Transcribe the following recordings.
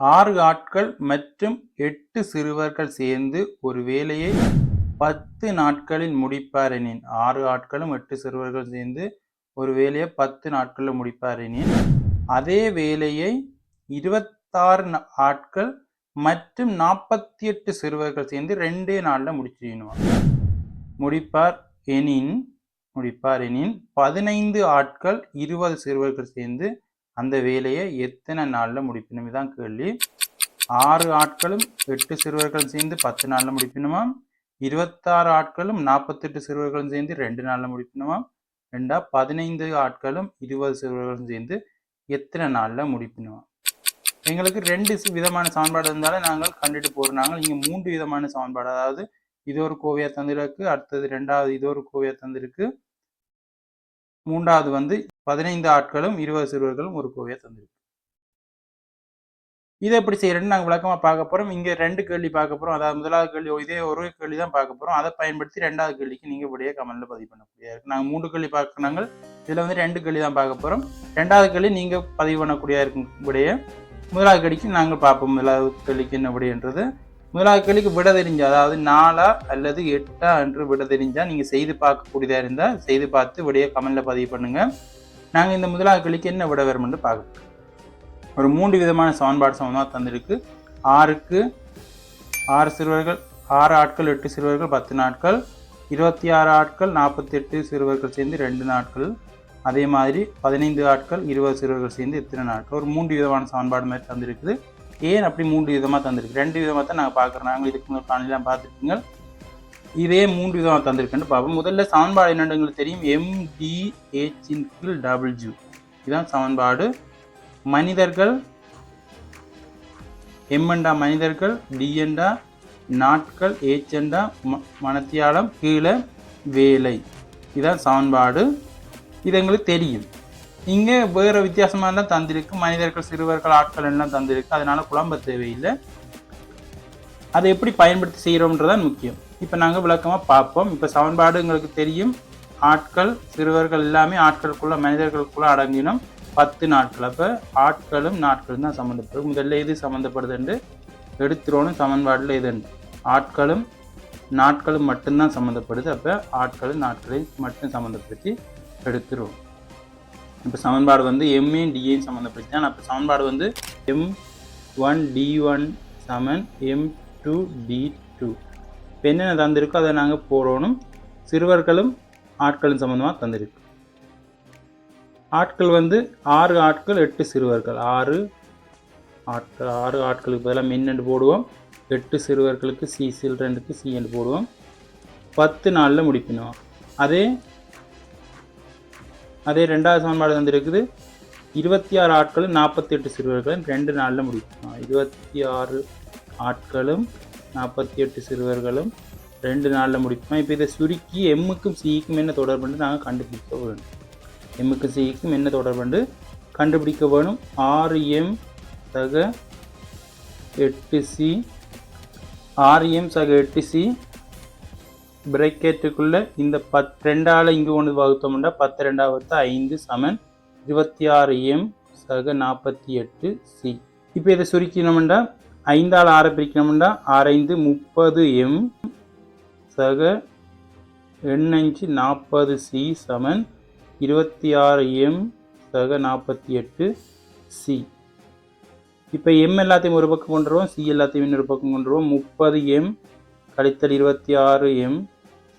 ஆறு ஆட்கள் மற்றும் எட்டு சிறுவர்கள் சேர்ந்து ஒரு வேலையை பத்து நாட்களில் முடிப்பார் எனின் ஆறு ஆட்களும் எட்டு சிறுவர்கள் சேர்ந்து ஒரு வேலையை பத்து நாட்களில் முடிப்பார் எனின் அதே வேலையை இருபத்தாறு ஆட்கள் மற்றும் நாற்பத்தி எட்டு சிறுவர்கள் சேர்ந்து ரெண்டே நாளில் முடிச்சிடணும் முடிப்பார் எனின் முடிப்பார் எனின் பதினைந்து ஆட்கள் இருபது சிறுவர்கள் சேர்ந்து அந்த வேலையை எத்தனை நாளில் முடிக்கணும் தான் கேள்வி. ஆறு ஆட்களும் எட்டு சிறுவர்கள் சேர்ந்து பத்து நாளில் முடிக்கணுமா இருபத்தாறு ஆட்களும் நாற்பத்தெட்டு சிறுவர்களும் சேர்ந்து ரெண்டு நாளில் முடிக்கணுமா ரெண்டா பதினைந்து ஆட்களும் இருபது சிறுவர்களும் சேர்ந்து எத்தனை நாளில் முடிக்கணுமா எங்களுக்கு ரெண்டு விதமான சமன்பாடு இருந்தாலும் நாங்கள் கண்டுட்டு போகிறோம் நாங்கள் இங்கே மூன்று விதமான சமன்பாடு. அதாவது இது ஒரு கோவையாக தந்திருக்கு அடுத்தது ரெண்டாவது இது ஒரு கோவையாக தந்திருக்கு. மூன்றாவது வந்து பதினைந்து ஆட்களும் இருபது சிறுவர்களும் ஒரு கோவையா தந்திருக்கு இதை எப்படி செய்யறேன்னு நாங்கள் விளக்கமாக பார்க்க போகிறோம் இங்கே ரெண்டு கேள்வி பார்க்க போகிறோம் அதாவது முதலாவது கேள்வி இதே ஒரு கேள்வி தான் பார்க்க போகிறோம் அதை பயன்படுத்தி ரெண்டாவது கேள்விக்கு நீங்கள் இப்படியே கமெண்ட்ல பதிவு பண்ணக்கூடியதாக இருக்கு. நாங்கள் மூன்று கேள்வி பார்க்குறாங்க இதில் வந்து ரெண்டு கேள்வி தான் பார்க்க போகிறோம் ரெண்டாவது கேள்வி நீங்கள் பதிவு பண்ணக்கூடியதாக இருக்கும் முதலாவது கேள்விக்கு நாங்கள் பார்ப்போம். முதலாவது கேள்விக்கு என்ன விடைன்றது முதலாவது கேள்விக்கு விட தெரிஞ்சா அதாவது நாலா அல்லது எட்டா என்று விட தெரிஞ்சால் நீங்கள் செய்து பார்க்கக்கூடியதாக இருந்தால் செய்து பார்த்து விடைய கமெண்ட்ல பதிவு பண்ணுங்கள் நாங்கள் இந்த முதலாவது என்ன விட வேறும்னு பார்க்குறோம் ஒரு மூன்று விதமான சமன்பாடு சமமாக தந்திருக்கு. ஆறுக்கு ஆறு சிறுவர்கள் ஆறு ஆட்கள் எட்டு சிறுவர்கள் பத்து நாட்கள். இருபத்தி ஆறு ஆட்கள் நாற்பத்தி எட்டு சிறுவர்கள் சேர்ந்து ரெண்டு நாட்கள். அதே மாதிரி பதினைந்து ஆட்கள் இருபது சிறுவர்கள் சேர்ந்து எத்தனை நாட்கள்? ஒரு மூன்று விதமான சமன்பாடு மாதிரி தந்திருக்குது. ஏன் அப்படி மூன்று விதமாக தந்திருக்கு? ரெண்டு விதமாக தான் நாங்கள் பார்க்குறோம். நாங்கள் இதுக்கு முன்னாடி காணிலாம் பார்த்துருக்கீங்க. இதே மூன்று விதமாக தந்திருக்குன்னு பார்ப்போம். முதல்ல சமன்பாடு என்னென்னு தெரியும். எம்டிஹெச் இன் கீழ் இதுதான் சமன்பாடு. மனிதர்கள் எம்எண்டா மனிதர்கள் டிஎண்டா நாட்கள் ஏச்செண்டா ம மனத்தியாலம் கீழே வேலை. இதுதான் சமன்பாடு. இது எங்களுக்கு தெரியும். இங்கே வேறு வித்தியாசமானலாம் தந்திருக்கு. மனிதர்கள் சிறுவர்கள் ஆட்கள் எல்லாம் தந்திருக்கு. அதனால் குழம்ப தேவையில்லை. அதை எப்படி பயன்படுத்தி செய்கிறோம்ன்றதான் முக்கியம். இப்போ நாங்கள் விளக்கமாக பார்ப்போம். இப்போ சமன்பாடு எங்களுக்கு தெரியும். ஆட்கள் சிறுவர்கள் எல்லாமே ஆட்களுக்குள்ள மனிதர்களுக்குள்ள அடங்கினோம். பத்து நாட்கள். அப்போ ஆட்களும் நாட்களும் தான் சம்மந்தப்படும் முதல்ல எது சம்மந்தப்படுதுண்டு எடுத்துருவோம் சமன்பாடில் இதுண்டு ஆட்களும் நாட்களும் மட்டும்தான் சம்மந்தப்படுது அப்போ ஆட்களும் நாட்களையும் மட்டும் சம்மந்தப்படுத்தி எடுத்துருவோம். இப்போ சமன்பாடு வந்து எம்ஏ டிஏ சம்மந்தப்படுத்தி தான். அப்போ சமன்பாடு வந்து எம் ஒன் டி ஒன் சமன் எம் டூ டி இப்போ என்னென்ன தந்திருக்கோ அதை நாங்கள் போடணும். சிறுவர்களும் ஆட்களும் சம்மந்தமாக தந்திருக்கு. ஆட்கள் வந்து ஆறு ஆட்கள் எட்டு சிறுவர்கள். ஆறு ஆட்கள் ஆறு ஆட்களுக்கு பதிலாக மின்னண்டு போடுவோம். எட்டு சிறுவர்களுக்கு சி சில்ட்ரனுக்கு சி என்று போடுவோம். பத்து நாளில் முடிப்பினோம். அதே அதே ரெண்டாவது சமன்பாடு வந்திருக்குது இருபத்தி ஆறு ஆட்களும் நாற்பத்தி எட்டு சிறுவர்களும் ரெண்டு நாளில் முடிக்கணும் இருபத்தி ஆறு ஆட்களும் நாற்பத்தி எட்டு சிறுவர்களும் ரெண்டு நாளில் முடிப்போம் இப்போ இதை சுருக்கி எம்முக்கும் சிக்கும் என்ன தொடர்புண்டு நாங்கள் கண்டுபிடிக்க வேணும் எம்முக்கும் சிக்கும் என்ன தொடர்புண்டு கண்டுபிடிக்க வேணும். ஆறு எம் சக எட்டு சி ஆறு எம் சக எட்டு சி பிரேக்கெட்டுக்குள்ளே இந்த பத் ரெண்டால் இங்கே ஒன்று வகுத்தோம்னா பத்து ரெண்டாவது ஐந்து சமன் இருபத்தி ஆறு எம் சக நாற்பத்தி எட்டு சி இப்போ இதை சுருக்கினோம்னா ஐந்தால் ஆறை பிரிக்கணும்னா அரைந்து முப்பது எம். சக எண்ணஞ்சு நாற்பது சி சமன். இருபத்தி ஆறு எம். சக நாற்பத்தி எட்டு சி. இப்போ எம் எல்லாத்தையும் ஒரு பக்கம் கொண்டுருவோம் சி எல்லாத்தையும் இன்னொரு பக்கம் கொண்டு வருவோம் முப்பது எம் கழித்தல் இருபத்தி ஆறு எம்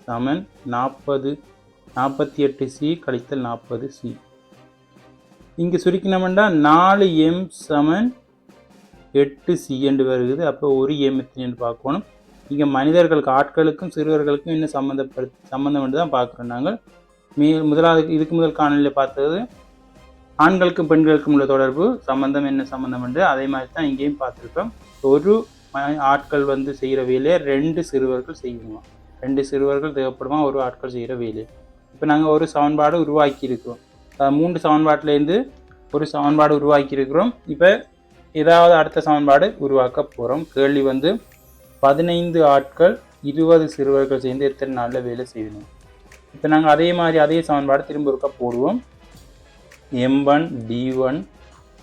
சமன். நாற்பது நாற்பத்தி எட்டு சி கழித்தல் நாற்பது சி. இங்கே சுருக்கினோம்னா நாலு எம் சமன். எட்டு சி வருகிறது அப்போ ஒரு எம் பார்க்கணும். இங்கே மனிதர்களுக்கு ஆட்களுக்கும் சிறுவர்களுக்கும் இன்னும் சம்மந்தப்படுத்தி சம்மந்தம் என்று தான் பார்க்குறோம் நாங்கள். மீ முதலாவது இதுக்கு முதல் காணொலியில் பார்த்தது ஆண்களுக்கும் பெண்களுக்கும் உள்ள தொடர்பு சம்பந்தம் என்ன சம்மந்தம் என்று அதே மாதிரி தான் இங்கேயும் பார்த்துருக்கோம். ஒரு ஆட்கள் வந்து செய்கிற வேலையை ரெண்டு சிறுவர்கள் செய்யணுமா. ரெண்டு சிறுவர்கள் தேவைப்படுமா ஒரு ஆட்கள் செய்கிற வேலை. இப்போ நாங்கள் ஒரு சமன்பாடு உருவாக்கியிருக்கோம் மூன்று சமன்பாட்டிலேருந்து ஒரு சமன்பாடு உருவாக்கியிருக்கிறோம். இப்போ ஏதாவது அடுத்த சமன்பாடு உருவாக்க போகிறோம் கேள்வி வந்து பதினைந்து ஆட்கள் இருபது சிறுவர்கள் சேர்ந்து எத்தனை நாளில் வேலை செய்யணும் இப்போ நாங்கள் அதே மாதிரி அதே சமன்பாடு திரும்ப இருக்க போடுவோம். எம் ஒன் டி ஒன்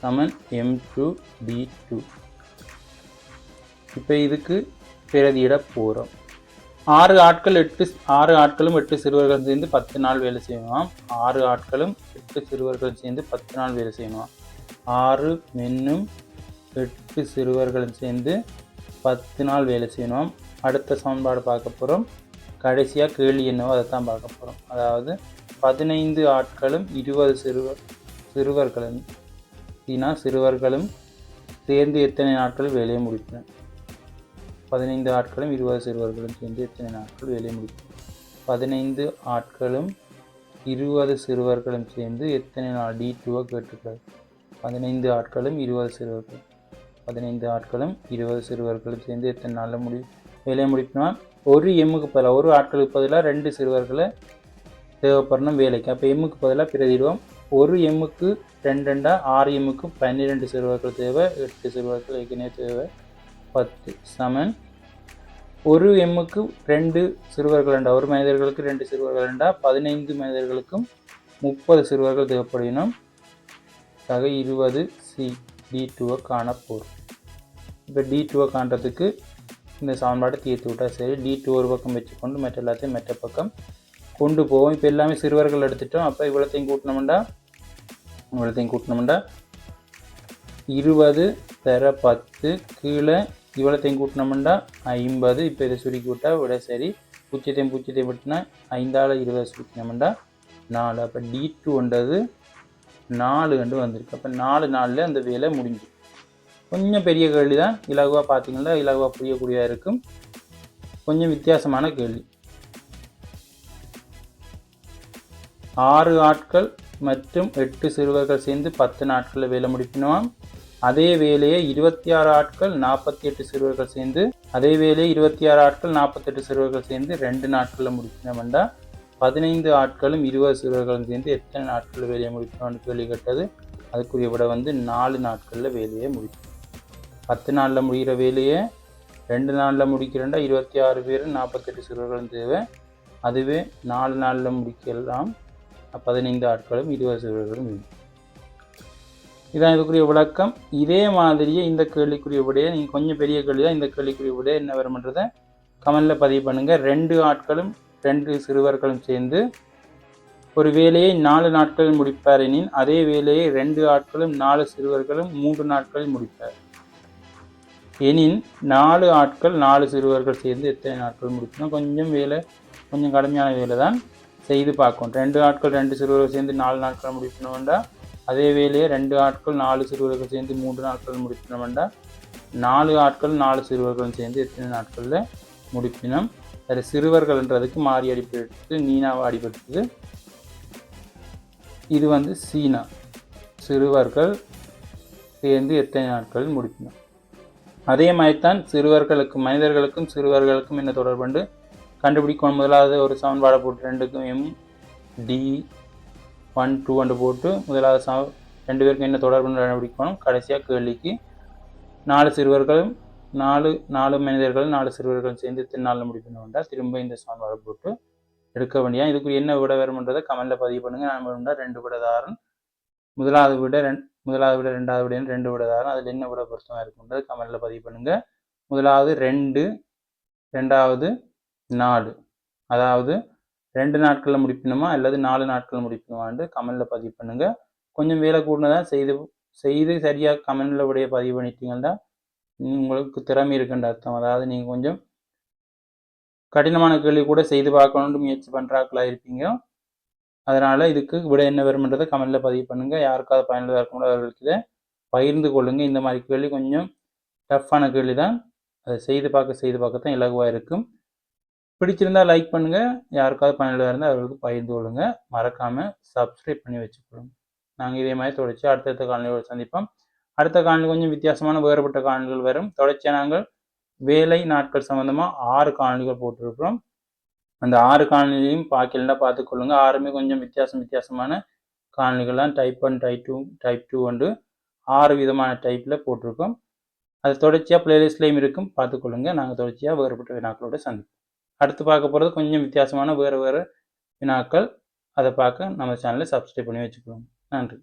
சமன் எம் டூ டி டூ இப்போ இதுக்கு பிரதியிட போகிறோம் ஆறு ஆட்கள் எட்டு ஆறு ஆட்களும் எட்டு சிறுவர்கள் சேர்ந்து பத்து நாள் வேலை செய்யணும். ஆறு ஆட்களும் எட்டு சிறுவர்கள் சேர்ந்து பத்து நாள் வேலை செய்யணும். ஆறு மென்னும் எட்டு சிறுவர்களும் சேர்ந்து பத்து நாள் வேலை செய்யணும். அடுத்த சமன்பாடு பார்க்க போகிறோம் கடைசியாக கேள்வி என்னவோ அதை தான் பார்க்க போகிறோம் அதாவது பதினைந்து ஆட்களும் இருபது சிறுவர் சிறுவர்களும் தீனா சிறுவர்களும் சேர்ந்து எத்தனை நாட்கள் வேலையை முடிப்பேன்? பதினைந்து ஆட்களும் இருபது சிறுவர்களும் சேர்ந்து எத்தனை நாட்கள் வேலையை முடிப்பேன்? பதினைந்து ஆட்களும் இருபது சிறுவர்களும் சேர்ந்து எத்தனை நாள் டி டூவை கேட்டுக்கிறார் பதினைந்து ஆட்களும் இருபது சிறுவர்கள். பதினைந்து ஆட்களும் இருபது சிறுவர்களும் சேர்ந்து எத்தனை நாளில் முடி வேலையை முடிப்பினா ஒரு எம்முக்கு பதிலாக ஒரு ஆட்களுக்கு பதிலாக ரெண்டு சிறுவர்களை தேவைப்படணும் வேலைக்கு. அப்போ எம்முக்கு பதிலாக பிரதிடுவோம் ஒரு எம்முக்கு ரெண்டு ரெண்டா ஆறு எம்முக்கு பன்னிரெண்டு சிறுவர்கள் தேவை எட்டு சிறுவர்கள் ஏற்கனவே தேவை பத்து சமன். ஒரு எம்முக்கு ரெண்டு சிறுவர்கள் ரெண்டா ஒரு மனிதர்களுக்கு ரெண்டு சிறுவர்கள் ரெண்டா பதினைந்து மனிதர்களுக்கும் முப்பது சிறுவர்கள் தேவைப்படணும். ஆக இருபது சி டி டூவை காண போகிறோம் இப்போ டி டூவை காண்றதுக்கு இந்த சமன்பாட்டை தீர்த்து விட்டா சரி. டி டூ ஒரு பக்கம் வச்சுக்கொண்டு மற்ற எல்லாத்தையும் மற்ற பக்கம் கொண்டு போவோம். இப்போ எல்லாமே சிறுவர்கள் எடுத்துட்டோம். அப்போ இவ்வளோத்தையும் கூட்டினோம்டா. இவ்வளோத்தையும் கூட்டினோம்டா. இருபது தர பத்து கீழே இவ்வளோத்தையும் கூட்டினோம்டா. ஐம்பது. இப்போ இதை சுருக்கி விட்டா விட சரி. பூச்சியத்தையும் பூச்சியத்தையும் விட்டுனா ஐந்தால் இருபது சுருக்கினோம்டா. நாலு. அப்போ டி டூன்றது நாலு கண்டு வந்திருக்கு. அப்போ நாலு நாளில் அந்த வேலை முடிஞ்சு. கொஞ்சம் பெரிய கேள்வி தான் இலகுவாக பார்த்தீங்கன்னா இலகுவாக புரியக்கூடியதாக இருக்கும். கொஞ்சம் வித்தியாசமான கேள்வி. ஆறு ஆட்கள் மற்றும் எட்டு சிறுவர்கள் சேர்ந்து பத்து நாட்களில் வேலை முடிப்பினோம் அதே வேலையை இருபத்தி ஆறு ஆட்கள் நாற்பத்தி எட்டு சிறுவர்கள் சேர்ந்து அதே வேலையை இருபத்தி ஆறு ஆட்கள் நாற்பத்தெட்டு சிறுவர்கள் சேர்ந்து ரெண்டு நாட்களில் முடிப்பினோம்டா பதினைந்து ஆட்களும் இருபது சிறுவர்களும் சேர்ந்து எத்தனை நாட்களில் வேலையை முடிக்கணும்னு கேள்வி கேட்டது? அதுக்குரிய விட வந்து நாலு நாட்களில் வேலையை முடிக்கணும். பத்து நாளில் முடிகிற வேலையை ரெண்டு நாளில் முடிக்கிறேன்டா இருபத்தி ஆறு பேர் நாற்பத்தெட்டு சிறுவர்களும் தேவை. அதுவே நாலு நாளில் முடிக்கலாம். பதினைந்து ஆட்களும் இருபது சிறுவர்களும் இதான் இதுக்குரிய விளக்கம். இதே மாதிரியே இந்த கேள்விக்குரிய விடையை நீங்கள் கொஞ்சம் பெரிய கேள்வி தான் இந்த கேள்விக்குரிய விடையை என்ன வரும்ன்றதை கமெண்டில் பதிவு பண்ணுங்கள் ரெண்டு ஆட்களும் ரெண்டு சிறுவர்களும் சேர்ந்து ஒரு வேலையை நாலு நாட்களில் முடிப்பார் எனின் அதே வேலையை ரெண்டு ஆட்களும் நாலு சிறுவர்களும் மூன்று நாட்களில் முடிப்பார். எனின் நாலு ஆட்கள் நாலு சிறுவர்கள் சேர்ந்து எத்தனை நாட்கள் முடிக்கணும்? கொஞ்சம் வேலை கொஞ்சம் கடுமையான வேலை தான் செய்து பார்க்கணும். ரெண்டு ஆட்கள் ரெண்டு சிறுவர்கள் சேர்ந்து நாலு நாட்கள் முடிக்கணும்டா அதே வேலையை ரெண்டு ஆட்கள் நாலு சிறுவர்கள் சேர்ந்து மூன்று நாட்கள் முடிக்கணும்டா நாலு ஆட்கள் நாலு சிறுவர்களும் சேர்ந்து எத்தனை நாட்களில் முடிப்பினோம் சரி சிறுவர்கள்ன்றதுக்கு மாறி அடிப்பட்டு நீனாவை அடிபட்டது. இது வந்து சீனா. சிறுவர்கள் சேர்ந்து எத்தனை நாட்கள் முடிக்கணும்? அதே மாதிரி தான் சிறுவர்களுக்கும் மனிதர்களுக்கும் சிறுவர்களுக்கும் என்ன தொடர்புண்டு கண்டுபிடிக்கணும். முதலாவது ஒரு சமன்பாடை போட்டு ரெண்டுக்கும் M T one two and போட்டு முதலாவது சம ரெண்டு பேருக்கும் என்ன தொடர்புன்னு கண்டுபிடிக்கணும். கடைசியாக கேள்விக்கு நாலு சிறுவர்களும் நாலு நாலு மனிதர்கள் நாலு சிறுவர்கள் சேர்ந்து திருநாளில் நாளில் முடிக்கணும் திரும்ப இந்த சமன்பாடை போட்டு எடுக்க வேண்டியா இதுக்கு என்ன விட வரும்ன்றதை கமெண்ட்ல பதிவு பண்ணுங்கள் நான் வேணும்னா ரெண்டு விடதாரன் முதலாவது விட ரெண்டு முதலாவது விட ரெண்டாவது விட ரெண்டு விடதாரன் அதில் என்ன விட பொருத்தமாக இருக்குன்றது கமெண்ட்ல பதிவு பண்ணுங்கள் முதலாவது ரெண்டு ரெண்டாவது நாலு. அதாவது ரெண்டு நாட்களில் முடிக்கணுமா அல்லது நாலு நாட்களில் முடிக்கணுமான்னு கமெண்டில் பதிவு பண்ணுங்கள் கொஞ்சம் வேலை கூடதான் செய்து செய்து சரியாக கமெண்டில் விடைய பதிவு பண்ணிட்டீங்கன்னா உங்களுக்கு திறமை இருக்குன்ற அர்த்தம். அதாவது நீங்கள் கொஞ்சம் கடினமான கேள்வி கூட செய்து பார்க்கணும்னு முயற்சி பண்ணுறாக்களாக இருப்பீங்க. அதனால் இதுக்கு விட என்ன வரும்ன்றதை கமெண்டில் பதிவு பண்ணுங்கள் யாருக்காவது பயனுள்ளதாக இருக்கணும் அவர்களுக்கு இதை பகிர்ந்து கொள்ளுங்கள் இந்த மாதிரி கேள்வி கொஞ்சம் டஃப்பான கேள்வி தான். அதை செய்து பார்க்க செய்து பார்க்க தான் இலகுவாக இருக்கும். பிடிச்சிருந்தால் லைக் பண்ணுங்கள் யாருக்காவது பயனுள்ளதாக இருந்தால் அவர்களுக்கு பகிர்ந்து கொள்ளுங்கள் மறக்காமல் சப்ஸ்கிரைப் பண்ணி வச்சுக்கொள்ளுங்க. நாங்கள் இதே மாதிரி தொடர்ச்சி அடுத்தடுத்த காலநிலையோடு சந்திப்போம். அடுத்த காணொலி கொஞ்சம் வித்தியாசமான வேறுபட்ட காணொலிகள் வரும். தொடர்ச்சியாக நாங்கள் வேலை நாட்கள் சம்மந்தமாக ஆறு காணொலிகள் போட்டிருக்கிறோம். அந்த ஆறு காணொலியும் பார்க்கலன்னா பார்த்துக்கொள்ளுங்க ஆறுமே கொஞ்சம் வித்தியாசம் வித்தியாசமான காணொலிகள்லாம் type one type two type two வந்து ஆறு விதமான டைப்பில் போட்டிருக்கோம். அது தொடர்ச்சியாக பிளேலிஸ்ட்லேயும் இருக்கும். பார்த்துக்கொள்ளுங்க நாங்கள் தொடர்ச்சியாக வேறுபட்ட வினாக்களோட சந்திப்போம். அடுத்து பார்க்க போகிறது கொஞ்சம் வித்தியாசமான வேறு வேறு வினாக்கள். அதை பார்க்க நம்ம சேனலை சப்ஸ்கிரைப் பண்ணி வச்சுக்கோங்க. நன்றி.